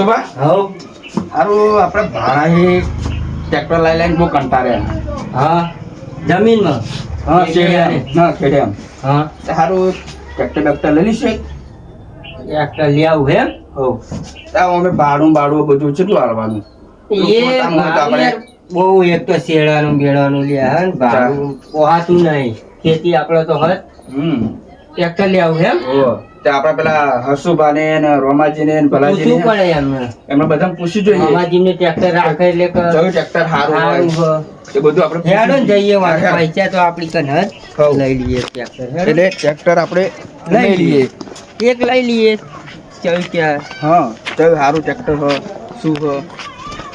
સતુભા હવ સારું આપણે ભાડાથી ટ્રેક્ટર લઈ લઈને બહુ કંટાળે. હા. જમીનમાં? હા એ ખેડે એમ. ખેડે. હા ખેડ્યા હા. સારું ટ્રેક્ટર બેક્ટર લઈ લઈશું એક? એક લઈ આવું એમ હોવ તો અમે ભાડું બાડું બધું કેટલું હાલવાનું? એ ભાડું બહુ એક તો શેડાનું બેડાનું લે હે ભાડું પોહાતું નહીં. ખેતી આપણે તો હત હમ. ટ્રેક્ટર લઈ આવું એમ ઓહો. તો આપણે પેલા હર્ષુભાને ને રોમાજીને ને પૂછવું ભલાજીને પડે એમને. એમને બધાને પૂછવું જોઈએ. મામાજીને ટ્રેક્ટર રાખે એટલે કયું ટ્રેક્ટર સારું હોય. એ બધું આપણે હેડો જઈએ. વાત પૈસા તો આપણી કન લઈ લઈએ ટ્રેક્ટર એટલે ટ્રેક્ટર આપણે લઈ લઈ લઈએ. એક લઈ લઈએ. ચાલ ક્યાં હા ચલ સારું ટ્રેક્ટર હ શું હ.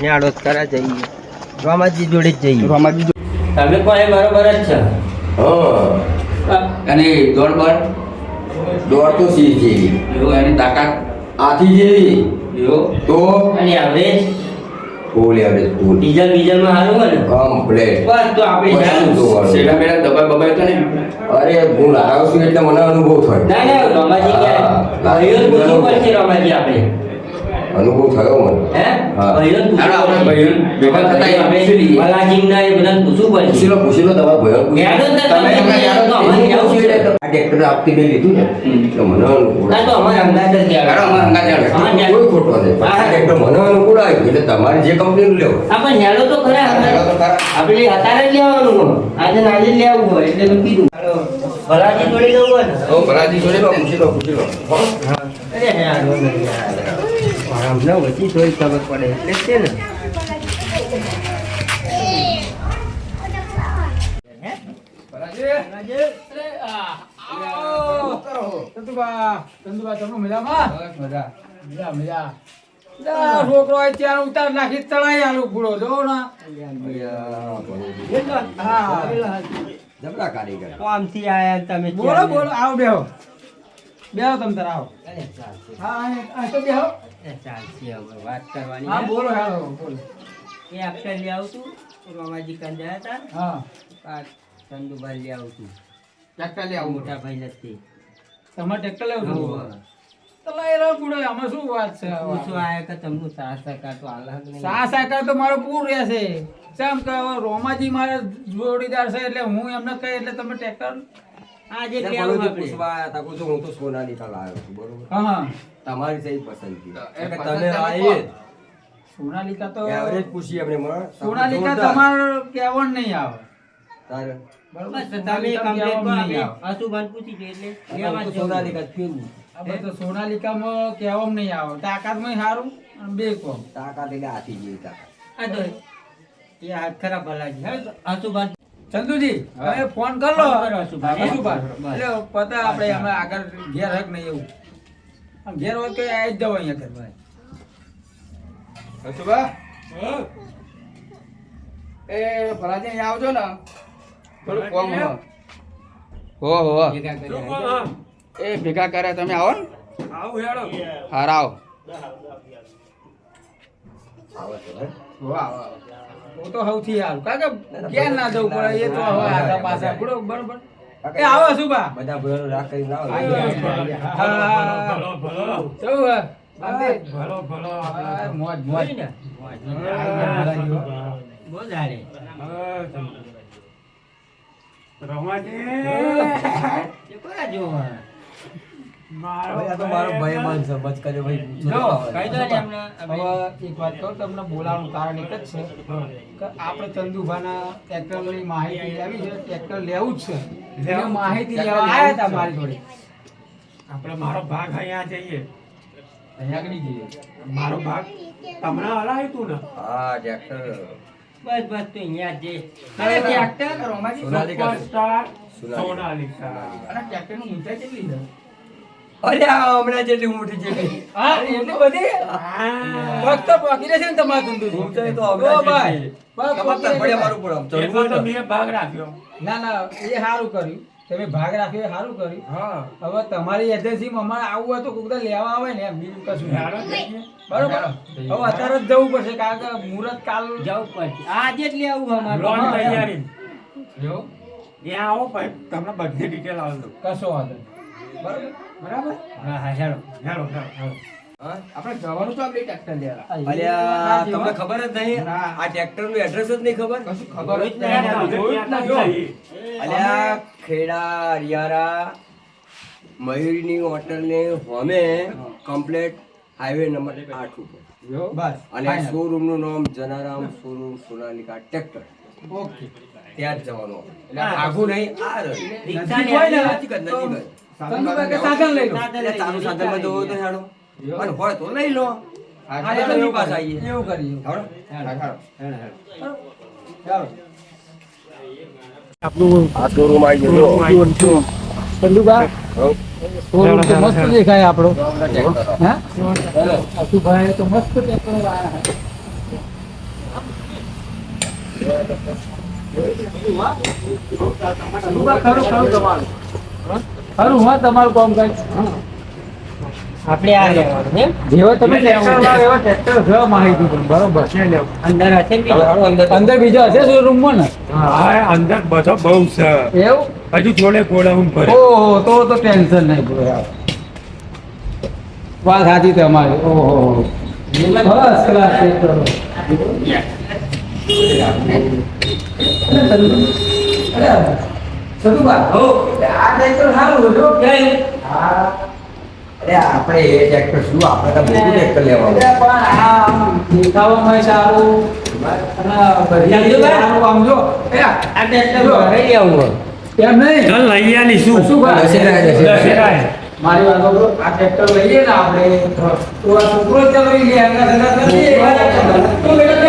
ન્યાડો કરા જઈએ. રોમાજી જોડે જ જઈએ. રોમાજી તમે કોઈ બરોબર જ છે. હા. અને દોડ બર દોડ તો સી જેવી એવો એની તાકાત? આથી જેવી. એવો? તો? અને average full average full. Diesel બીઝલમાં સારું હોય ને? કમ્પ્લેટ બસ તો આપણે જાણ. તો વાળું. શેડા દબાઈ બબાઈ તો ને અરે હું લાગાવ છું એટલે મને અનુભવ થાય. ના ના રમાજી ક્યાં હા. પૂછવું પડશે રમાજી આપણે. અનુભવ થયો મને હે? ભયન પૂછવું આપણે ભયન ભેગા થતા પૂછી લઈએ. ભલાજીના એ બધા પૂછવું પડે પૂછી લો પૂછી. લો તમારા ભયો યાદ તમે તમે યાર તો અમારે આ આવું છે. ટ્રેક્ટર આપતી મેં લીધું ને. એટલે મને અનુકૂળ આ તો અમારે અંદાજ જ યાદ. અરે અમારે અંદાજ. અમારે કોઈ ખોટો છે. આ ટ્રેક્ટર મને અનુકૂળ આવ્યું. એટલે તમારે જે કંપનીનું લેવો આપણે પણ તો ખરા. હેડો તો ખરા. આપણે અત્યારે જ લેવાનું આજે જ લેવું હોય એટલે મેં કીધું. ભલાજી જોડે લેવું હોય ને? ઓ ભલાજી જોડે લો પૂછી લો પૂછી લો. હો? અરે હે ને યાર. આરામ ના વચ્ચે થોડી ખબર પડે. એટલે છે ને. છોકરો અત્યારે ઉતાર નાખી તળાઈ આલુ પૂરો જો ને હા જબરા કારીગર. આમથી આયા તમે બોલો બોલો આવ બેહો. બેહો તમ તાર આવો. હા અહીં તો બેહો. ચાલશે હવે વાત કરવાની હા બોલો હેલો બોલો. એ આપણે લઈ આવતું મામાજી કાન ગયા હતા હા. આ ચંદુભાઈ લઈ આવતું ટ્રેક્ટર આવું મોટા ભાઈ નથી તમારે ટ્રેક્ટર લેવું. હતું રોમાજી મારા જોડીદાર છે એટલે હું એમને કહી એટલે તમે ટ્રેક્ટર આજે લેવું આપણે. પૂછવા આયા તા, કહું હું તો સોનાલિકા લાવ્યો છું બરોબર હા હા તમારી સહી પસંદગી એટલે તમે તમે સોનાલિકા તો એવરેજ પૂછી આપણે મને સોનાલિકા જોરદાર. તમારે નહીં આવે તારે બસ તમે સોનાલિકા કરો, આપણે આવે. પૂછી જોઈએ એટલે લેવા તો જ જવું. સોનાલિકા જ ફેરવું. આ સોનાલિકામાં કહેવામાં નહીં આવે તાકાતમાં સારું અને બે કોમ તાકાત એટલે હાથી જેવી તાકાત. આ તો એ હાથ ખરાબ ભલાજી હે આસુભાઈ ચંદુજી હવે તમે ફોન કર લો. એટલે પતા આપણે અમે આગળ ઘેર હક નહીં એવું. આમ ઘેર હોય તો આવી જ જાવ અહીંયા ઘર હસુભા એ ભરાજી અહીંયા આવજો ને. થોડું કોમ હ. હો હો એ ભેગા કરે તમે આવો ને. હારા આવો. આવે તો, હે? હો તો સૌથી સારું કારણ કે ઘેર ના જવું પડે એ તો હવે આગળ પાછા બરોબર બરોબર. એ આવો સુભા બધા ભેળો રાખ કરીને લાવો. હા કેવું હે? બાંધી? હા, મોજ મોજ. ને? બહુ જાડે. એ કોના જોવા? મારો ભાઈબંધ છે, બચ કર્યો ભાઈ, જો, તો દો ને એમને હવે એક વાત કહું તમને બોલાવવાનું કારણ એક જ છે કે આપણે ચંદુભાના ટ્રેક્ટરની માહિતી લેવી છે ટ્રેક્ટર લેવું જ છે. માહિતી લેવા આવ્યા હતા મારી જોડે. આપણે મારો ભાગ અહીંયા જઈએ. અહીંયા જઈએ. મારો ભાગ તમને હલાવ્યું તું ને? હા, ટ્રેક્ટર. બસ બસ તું અહીંયા જ જે ટ્રેક્ટર સોનાલિકા. સોનાલિકા. અને ટ્રેક્ટરની ઊંચાઈ કેટલી છે? અલ્યા, હમણાં જેટલી મોટી જેટલી. હા? એટલી બધી? ફક્ત પકડી રહેશે ને તમારા ધંધો તો ઓ ભાઈ. તમારે તો પડે, તો મેં ભાગ રાખ્યો. ના ના એ સારું કર્યું. તમે ભાગ રાખ્યો એ સારું કર્યું. હા. હવે તમારી એજન્સીમાં અમારે આવવું હોય તો કોક લેવા આવે ને એમ. બીજું કશું. બરોબર? હવે અત્યારે જ જવું પડશે કારણ કે મુહૂર્ત કાલ જવું પડશે. આજે જ લેવું અમારે. લોન તૈયારી. જો. ત્યાં આવો ભાઈ તમને બધી ડિટેલ આવજો કશો વાંધો નહીં. બરોબર? બરાબર? હા હા હેડો. હેડો હેડો હા. હા? આપણે જવાનું તો આપણે ટ્રેક્ટર લેવા. અલ્યા તમને ખબર જ નહીં? આ ટ્રેક્ટરનું એડ્રેસ જ નહીં ખબર? કશું ખબર જ નહીં. અલ્યા ખેડા રિયારા મયુરીની હોટલ ને હોમે કમ્પ્લેટ હાઈવે નંબર આઠ ઉપર. બસ અને શોરૂમનું નામ Jalaram showroom Sonalika tractor okay. ત્યાં જ જવાનું. એટલે આઘું નહીં. આ રહ્યું. સાધન લઈ લો. ચાલુ જવું તો હેડો હોય તો લઈ લો. એવું કરીએ. હેડો. મસ્ત દેખાય આપણો હા અશુભાઈ તો મસ્ત ટ્રેક્ટર લાયા ખરું ખરું તમારું ખરું હા તમારું કામ કઈ. આપણે આ લેવાનું એમ? જેવો તમે લાવો ટ્રેક્ટર છે માહિતી પણ બરોબર. અંદર હશે બીજો? અંદર. અંદર બીજો હશે શોરૂમમાં ને? હા અંદર બધો બહુ છે. એવું? હજુ જોડે ગોડાઉન ભરે ઓહો તો તો ટેન્શન નહીં વાત સાચી તમારી ઓહો. બસ ક્લાસ ટ્રેક્ટર સદુબા આ ટ્રેક્ટર સારું છે જો. હા. અરે આપણે એ ટ્રેક્ટર શું? આપણે તો મોટું ટ્રેક્ટર લેવાનું. પણ આ દેખાવામાં સારું. અને બધી સારું આમ જો. આ આ ટ્રેક્ટર ઘરે લઈ આવવું હોય. નહીં? ચાલ લઈ આલી શું. મારી વાત. આ ટ્રેક્ટર લઈએ ને આપણે. તો આ છોકરો જ ચલાવી લે એમના ધંધા નથી. તો બેટા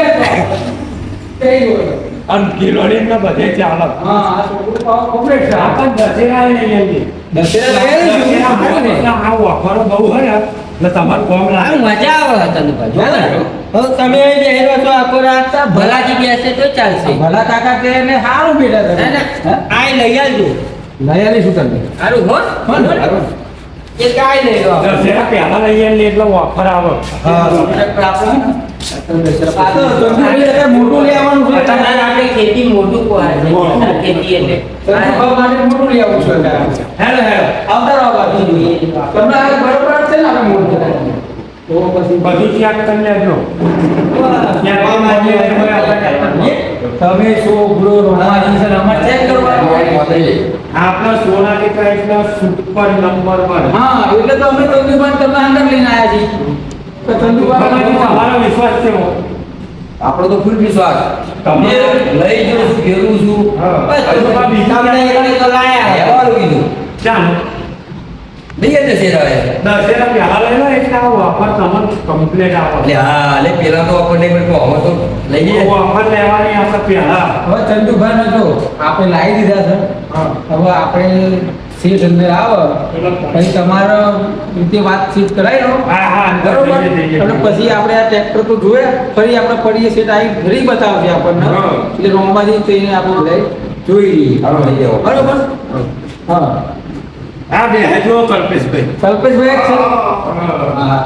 તે તો. અને કિલોડીન ને બધે ચાલે આ આ? આ તમારે કોમ લાગે. મજા આવે તને તમે અહીં બેહી રહો છો આખો રાત. ભલાજી બેસે તો ચાલશે. ભલા કાકા એને સારું બેટા. આય લઈ આવજો લઈ આવીશું તમે સારું હો. હા સારું. એ કાંઈ લઈ લો દશેરા પહેલા લઈ આલી એટલે ઓફર આવે ને? તો મોટું લેવાનું છે. ખેતી મોટું. ખેતી એટલે માટે મોટું આવવું છે હેલો હેલો આવતા રહો બાજુ. તમને બરોબર છે ને આપણે મોટું તો પછી બધું ચેક કરી લેજો તમે છોકરો રોમાની છે ને અમારે ચેક કરવાનું. આપનો સોના કે પ્રાઇસના સુપર નંબર વન હા એટલે તો અમે તંદુબાન તમને અંદર લઈને આયા છીએ. તો તંદુભાઈ તમારો વિશ્વાસ છે આપણો તો ફૂલ વિશ્વાસ. તમે લઈ જો ઘેરું છું. હા. બસ. બીજા તમને એકને તો લાયા. રહેવાનું કીધું ચાલો. લઈએ દશેરા એ. દશેરા પહેલા લઈ એટલે આ ઓફર તમને કમ્પ્લીટ આવે એટલે હા એટલે પેલા તો આપણને કોઈ કહો તો લઈએ ઓફર લેવાની આપણે પહેલા હવે ચંદુભાઈ ને આપણે લાવી દીધા છે હવે આપણે સીટ અંદર આવે પછી તમારો રીતે વાતચીત કરાવી લો હા હા બરોબર જઈએ, જઈએ. અને પછી આપણે આ ટ્રેક્ટર તો જોયે ફરી આપણે પડીએ સીટ આવી ફરી બતાવશે આપણને એટલે રોમાજી તેને આપણે લઈ જોઈ લઈએ લઈ જાઓ. બરોબર હા હા બે હેજો કલ્પેશભાઈ. કલ્પેશભાઈ છે હા. હા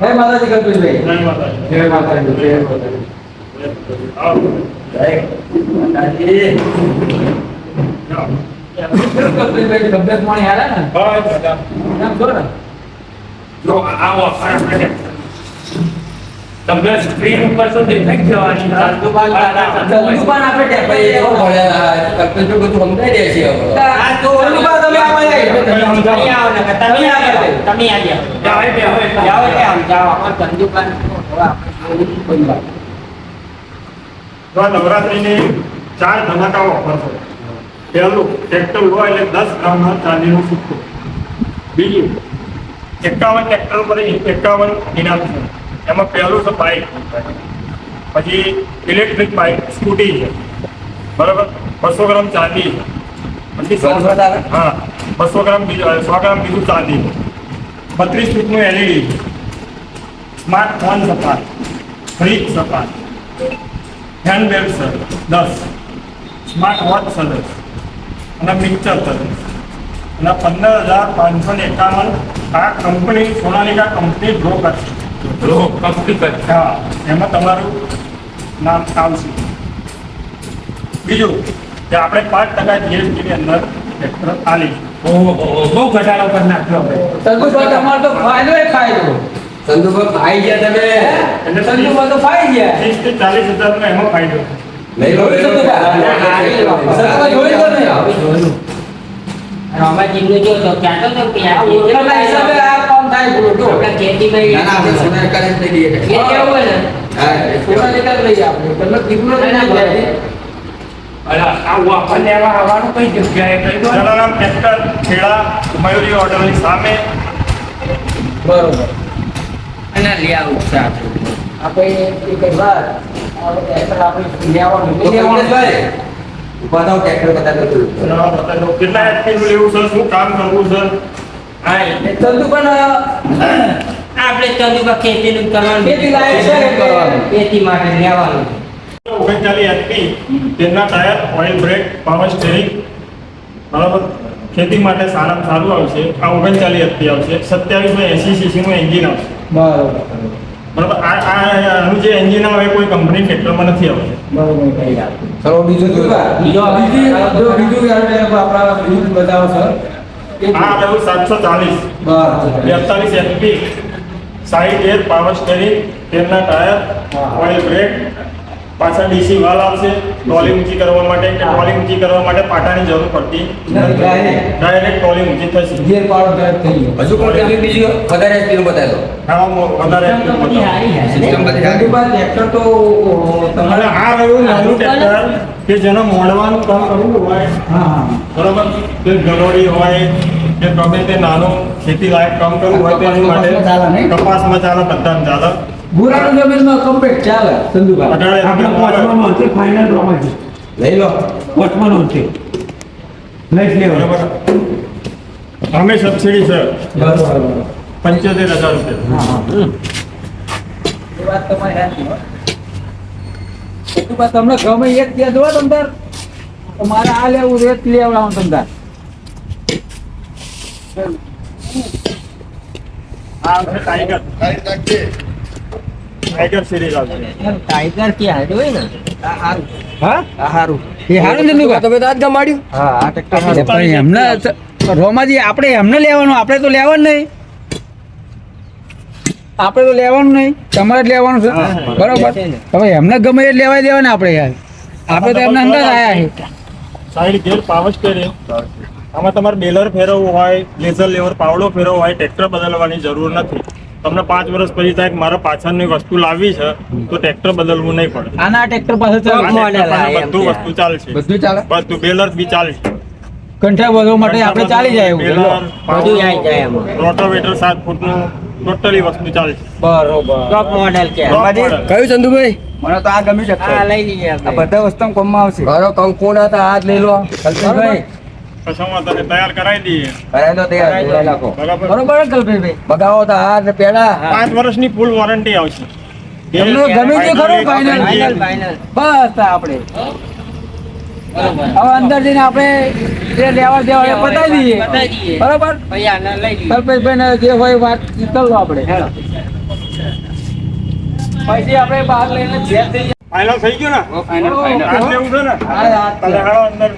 જય માતાજી કલ્પેશભાઈ. જય માતાજી. જય માતાજી કલ્પેશભાઈ તબિયત પાણી હારા ને? એમ છો ને જો આવો તમને સ્ક્રીન ઉપર તો દેખાઈ જવાની ચંદુભાઈ ચંદુભાઈ આપણે ભાઈ એવો ભણ્યા, કલ્પેશભાઈ બધું સમજાઈ દે છે આ તો તમે આવા આવો. ને તમે આવો તમે આવી. જાઓ, એ બેહો, એ જાઓ એટલે આમ જાઓ. અમાર ચંદુભાઈ હવે આપણે જોયું બંધ. તો નવરાત્રીની ચાર ધમાકા ઓફર છે. પહેલું ટ્રેક્ટર લો એટલે દસ ગ્રામના ચાંદીનું સિક્કો બીજું એકાવન ટ્રેક્ટર પર એકાવન ઇનામ છે. એમાં પહેલું છે બાઇક પછી ઇલેક્ટ્રિક બાઇક સ્કૂટી છે. બરાબર? બસો ગ્રામ ચાંદી છે. હા. બસો ગ્રામ બીજું સો ગ્રામ બીજું ચાંદી બત્રીસ ફૂટનું એલઈડી છે. સ્માર્ટ ફોન સપાટ. ફ્રીજ સપાટ. હેન્ડબેગ છે. દસ. સ્માર્ટ વોચ છે દસ. અને મિક્સર છે દસ. અને પંદર હજાર પાંચસો ને એકાવન આ કંપની સોનાલિકા કંપની ડ્રો કરશે લો કંપની હા એમાં તમારું નામ આવશે બીજું કે આપણે પાંચ ટકા જીએસટીની અંદર આલીશું બહુ ઘટાડો કરી નાખ્યો આપણે. તમારો તો ફાયદો એ ફાયદો ચંદુભાઈ ખાઈ ગયા તમે એટલે ચંદુભાઈ તો ફાઈ ગયા ત્રીસથી ચાલીસ હજાર એમાં ફાયદો જોયું લો લઈ લો. ચંદુભાઈ જોઈ લો ને રમાજીનું જો તો તો કે થાય બોલો જો. આપણા ખેતીમાં ના ના આપણે સોના કાલે થઈ ગઈ એ કેવું હોય ને? હા સોના લેતા જ આપણે. તમને દીકરો લઈને જાય અલા, આ વાપર લેવા આવવાનું કઈ જગ્યાએ? કઈ જલારામ ટ્રેક્ટર ખેડા મયુરી હોટલની સામે. બરોબર. અને લઈ આવું. છે આપણે. એક વાર આપણે ટ્રેક્ટર આપણે લેવાનું તો ઊભા થાવ ટ્રેક્ટર બતાવો. કેટલા એક્ટિવ લેવું છે શું કામ કરવું છે હા એટલે એ પણ આપણે ચંદુબા ખેતીનું કરવાનું. ખેતી લાયક છે કરવાનું. ખેતી માટે લેવાનું ઓગણચાલીસ એચપી તેના tyre oil brake power steering બરાબર? ખેતી માટે સારામાં સારું આવશે. આ ઓગણચાલીસ એચપી આવશે. સત્યાવીસમાં એંસી સીસીનું એન્જિન આવશે. બરાબર. બરાબર? આ આ આનું જે એન્જિન આવે કોઈ કંપની ટ્રેક્ટરમાં નથી આવશે બરાબર બીજું જોયું. બીજો બીજું બીજું આપણા બીજું બતાવો સર. આ આવ્યું સાતસો ચાલીસ. બેતાલીસ HP side air power steering તેના ટાયર ઓઇલ બ્રેક પાછળ ડીસી વાલ આવશે. ટ્રોલી ઊંચી કરવા માટે કે ટ્રોલી ઊંચી કરવા માટે પાટાની જરૂર પડતી ડાયરેક્ટ ટ્રોલી ઊંચી થશે. ગિયર પાવર ડ્રાઈવ થઈ હજુ પણ તમે બીજું વધારે સ્પીડ બતાવી દો. વધારે સિસ્ટમ બધી ટ્રેક્ટર તો તમારે આ રહ્યું નાનું ટ્રેક્ટર કે જેને મોડવાનું કામ કરવું હોય. હા હા. બરોબર? કે હોય કે ગમે તે નાનું ખેતી લાયક કામ કરવું હોય તેની માટે કપાસમાં ચાલે બધામાં ચાલે. ભૂરાનું જમીનમાં કમ્પ્લીટ ચાલે સંજુભાઈ અઢાર આપણે એચપી પાંચમા નોંધથી ફાઇનલ છે. લઈ લો. પાંચમા નોંધથી લઈ જ બરાબર. અમે સબસિડી છે. બરોબર પંચોતેર હજાર રૂપિયા એ વાત તમારી સાચી તમને ગમે એક ત્યાં જોવા તમદાર તો મારે આ લેવું રેત લેવડાવું જ લેવડાવવાનું તમ તાર આ છે ટાઈગર એમને લેવાનું આપણે તો લેવાનું નહીં આપણે તો લેવાનું નહીં તમારે જ લેવાનું છે. બરોબર હવે એમને ગમે એ લેવાય દેવાય ને આપણે યાર આપણે તો એમને અંદર આયા છે સાઈડ ગેર પાવર સ્ટેરિંગ આમાં તમારે બેલર ફેરવવું હોય લેઝર લેવર પાવડો ફેરવવો હોય ટ્રેક્ટર બદલવાની જરૂર નથી. તમને પાંચ વર્ષ પછી થાય મારે પાછળની વસ્તુ લાવવી છે તો ટ્રેક્ટર બદલવું નહીં પડે. આના ટ્રેક્ટર પાસે આ આ બધું વસ્તુ ચાલશે. બધું ચાલે? બધું બેલર બી ચાલશે. કંઠા બધો માટે આપણે ચાલી જાય એવું બેલર બધું આવી જાય રોટોવેટર સાત ફૂટનું ટોટલી વસ્તુ ચાલશે બરોબર. ટોપ મોડેલ કે કયું ચંદુભાઈ? મને તો આ ગમી છે. આ લઈ લઈએ આ બધા વસ્તુ કોમમાં આવશે. મારો તો હતા? જ લઈ લો. કલ્પેશભાઈ. પછી તને તૈયાર કરાવી દઈએ. કરાય તો તૈયાર જોડાઈ નાખો. બરોબર? કલ્પેશભાઈ. બગાવો તો હાથ ને પેડા પાંચ વર્ષની ફૂલ વોરંટી આવશે. એમનો ગમે તે ખરો Hydraulic, final? engine, final final બસ આપણે. હવે અંદર જઈને આપણે જે લેવા દેવા પતાવી દઈએ. બરોબર? કલ્પેશભાઈ ને જે હોય વાત કરો આપણે. પછી આપણે બહાર લઈને ફાઇનલ થઈ ગયું ને? ફાઇનલ ફાઇનલ લેવું છે ને? હા, હા, તારે હાલો અંદર.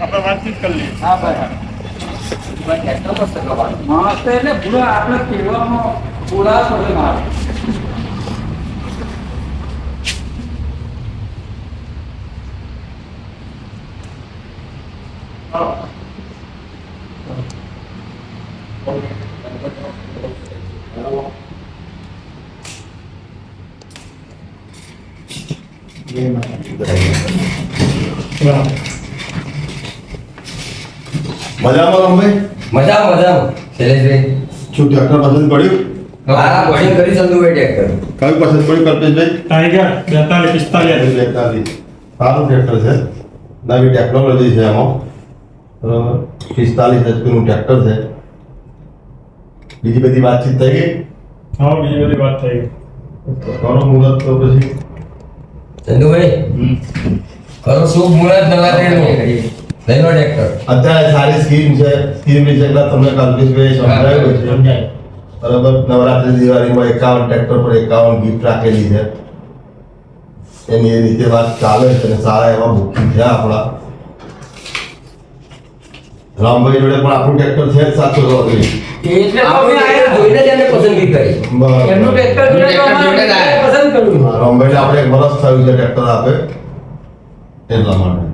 આપણે વાતચીત કરી લઈએ. હા ભાઈ માણસ તો એટલે ભૂલા આપણે કહેવાનો પૂરા પડે મારે. હાલો. મજામાં રમભાઈ મજા મજા શૈલેષભાઈ? શું ટ્રેક્ટર પસંદ પડ્યું? મારા પસંદ કરી ચંદુભાઈ ટ્રેક્ટર કયું પસંદ પડ્યું કલ્પેશભાઈ? ટાઈગર બેતાલીસ પિસ્તાલીસ. બેતાલીસ સારું ટ્રેક્ટર છે. નવી ટેકનોલોજી છે એમાં. બરાબર પિસ્તાલીસ એચપીનું ટ્રેક્ટર છે. બીજી બધી વાતચીત થઈ ગઈ? હા બીજી બધી વાત થઈ ઘણો મુહૂર્ત તો પછી. ચંદુભાઈ? કરો શું મુહૂર્ત નવરાત્રીનું ટ્રેક્ટર અત્યારે સારી સ્કીમ છે. સ્કીમ વિશે તમને કલ્પેશભાઈ સમજાવ્યું છે. બરાબર? નવરાત્રી દિવાળીમાં એકાવન ટ્રેક્ટર પર એકાવન ગિફ્ટ રાખેલી છે. એની એ રીતે વાત ચાલે છે અને સારા એવા બુકિંગ છે આપણા. રામભાઈ જોડે પણ આપણું ટ્રેક્ટર છે જ સાતસો ચોત્રીસ એટલે તો અમે આયા. જોઈને જ એને પસંદગી કરી એમનું ટ્રેક્ટર જોડે. પસંદ કર્યું. આપણે એક વરસ થયું છે ટ્રેક્ટર આપે. એટલા માટે.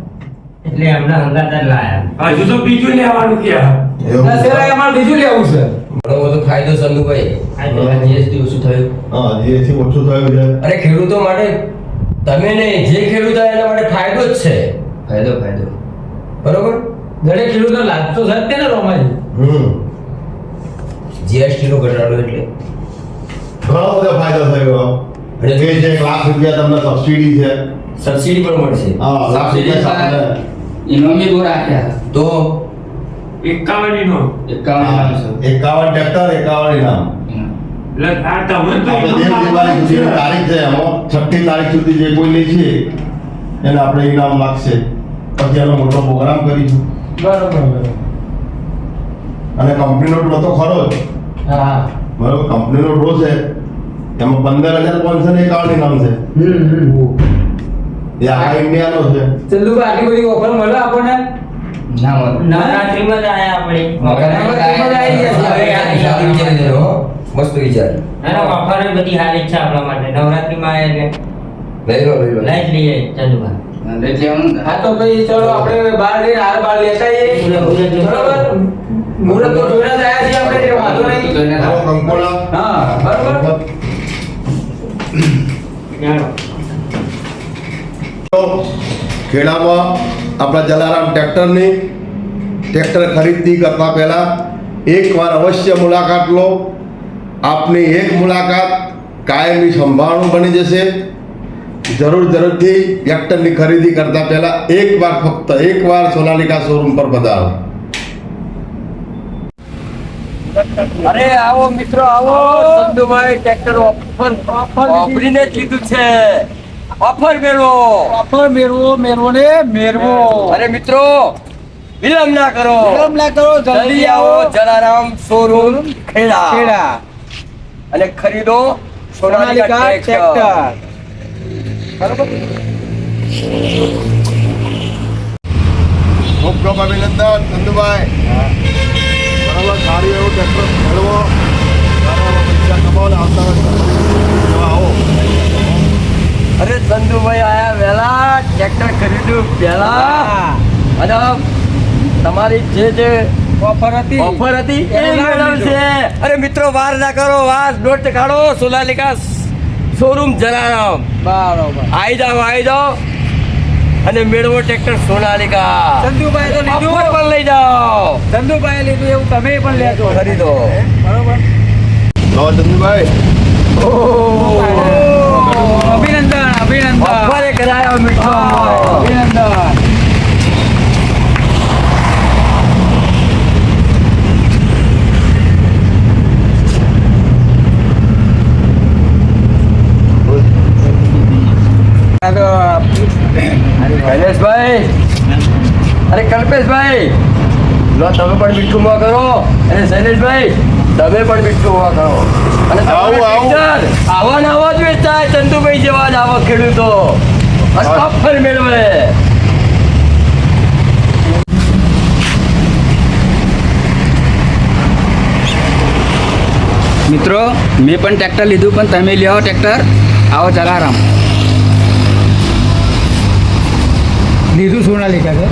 એટલે એમના હંગાત લાયા. હજુ તો બીજું લેવાનું ક્યાં એવું? ના, અમારે બીજું લેવું છે. ઘણો બધો ફાયદો સંધુભાઈ આ પેલા જીએસટી ઓછું થયું. હા જીએસટી ઓછું થયું છે. અરે ખેડૂતો માટે તમે ને જે ખેડૂત આવે એના માટે ફાયદો જ છે. ફાયદો ફાયદો. બરોબર? દરેક ખેડૂતો લાગતો છે જ તે ને રોમાજી હમ. જીએસટી નો ઘટાડો એટલે. ઘણો બધો ફાયદો થયો. અને જે એક લાખ રૂપિયા તમને સબસિડી છે. સબસિડી પણ મળશે. હા લાખ રૂપિયા ઇનોમી દૂર આપ્યા તો? એકાવન નો એકાવન ઇનામ છે એકાવન ટ્રેક્ટર એકાવન ઇનામ તારીખ છે એમાં છઠ્ઠી તારીખ સુધી જે કોઈ લે છે એને આપણે ઇનામ લાગશે. પછી એનો મોટો પ્રોગ્રામ કરીશું. બરોબર અને કંપનીનો ડ્રો તો ખરો જ? હા. બરોબર કંપનીનો ડ્રો છે. એમાં પંદર હજાર પાંચસો ને એકાવન ઇનામ છે. હમ હમ. એ ઇન્ડિયાનો છે. આટલી બધી ઓફર મળે આપણને? ના મળે. ના નવરાત્રીમાં જ આયા આપણે. નવરાત્રીમાં જ આઈ ગયા હવે આ વિચારી દેજો, હો. મસ્ત વિચાર. ના ઓફર બધી સારી છે આપણા માટે. નવરાત્રીમાં આવે એટલે લઈ લો લઈ લો. લઈ લઈએ હા તો ભાઈ ચલો આપણે બહાર જઈને હાર બાર લેતા આવીએ બરોબર? મુહૂર્ત તો જોઈને જ આયા છીએ આપણે વાંધો નહીં. આવો હા બરોબર. ખેડામાં આપણા જલારામ ટ્રેક્ટરની ટ્રેક્ટર ખરીદી કરતા પહેલા એકવાર અવશ્ય મુલાકાત લો. આપની એક મુલાકાત કાયમી સંભાળનું બની જશે. જરૂર જરૂરથી ટ્રેક્ટરની ખરીદી કરતા પહેલા એકવાર ફક્ત એકવાર સોનાલિકા શોરૂમ પર પધારો. અરે આવો મિત્રો આવો. Sandhubhai tractor offer. ઓફરીને જ લીધું છે. ઓફર મેળવો. ઓફર મેળવો મેળવો ને મેળવો. અરે મિત્રો વિલંબ ના કરો. વિલંબ ના કરો જલ્દી આવો જલારામ શોરૂમ ખેડા. ખેડા. અને ખરીદો સોનાલિકા ટ્રેક્ટર ખૂબ ખૂબ અભિનંદન ચંદુભાઈ બરાબર સારું એવું ટ્રેક્ટર મેળવો. પૈસા કમાવો આવતા આવો. અરે ચંદુભાઈ આયા વેલા ટ્રેક્ટર ખરીદ્યું પેલા અને તમારી જે જે ઓફર હતી. ઓફર હતી એ મેળવશે અરે મિત્રો વાર ના કરો વાર. દોઢ કાઢો. સોનાલિકા શોરૂમ જલારામ. બરાબર. આવી જાઓ આવી જાઓ. અને મેળવો ટ્રેક્ટર સોનાલિકા. ચંદુભાઈ તો લીધું. ઓફર પણ લઈ જાઓ. ચંદુભાઈ લીધું એવું તમે પણ લેજો. ખરીદો. બરોબર. લો ચંદુભાઈ અભિનંદન અભિનંદન ઓફરે કરાયો મિત્રો અભિનંદન આ તો શૈલેષભાઈ અરે કલ્પેશભાઈ લો તમે પણ મીઠું મોં કરો અને શૈલેષભાઈ તમે પણ મીઠું હોવા કરો અને આવું, આવું. આવા ને આવા જ વેચાય ચંદુભાઈ જેવા જ આવા ખેડૂતો. અને ઓફર મેળવે. મિત્રો મેં પણ ટ્રેક્ટર લીધું પણ તમે લ્યો ટ્રેક્ટર. આવો જલારામ લીધું સોનાલિકા છે.